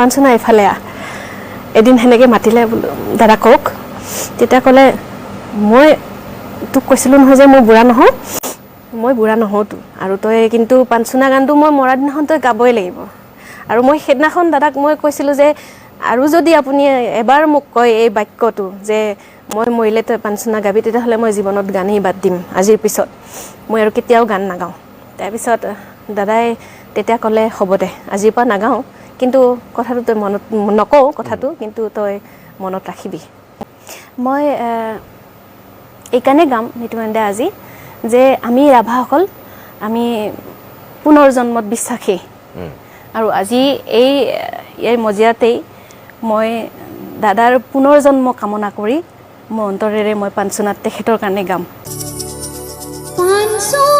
পাণচোনা এইফালে আহ। এদিন সেনেকৈ মাতিলে বোলো দাদা কওক। তেতিয়া ক'লে মই তোক কৈছিলোঁ নহয় যে মই বুঢ়া নহওঁ মই বুঢ়া নহওঁতো আৰু তই কিন্তু পাণচোনা গানটো মই মৰা দিনাখন তই গাবই লাগিব। আৰু মই সেইদিনাখন দাদাক মই কৈছিলোঁ যে আৰু যদি আপুনি এবাৰ মোক কয় এই বাক্যটো যে মই মৰিলে তই পাণচোনা গাবি তেতিয়াহ'লে মই জীৱনত গানেই বাদ দিম আজিৰ পিছত। মই আৰু কেতিয়াও গান নাগাওঁ। তাৰপিছত দাদাই তেতিয়া ক'লে হ'ব দে আজিৰ পৰা নাগাওঁ। কিন্তু কথাটো তই মনত নকওঁ কথাটো কিন্তু তই মনত ৰাখিবি। মই এইকাৰণে গাম নিতুমানদা আজি যে আমি ৰাভাসকল আমি পুনৰ জন্মত বিশ্বাসী আৰু আজি এই এই মজিয়াতেই মই দাদাৰ পুনৰ জন্ম কামনা কৰি মোৰ অন্তৰেৰে মই পাঞ্চনাত তেখেতৰ কাৰণে গাম। পানসোনা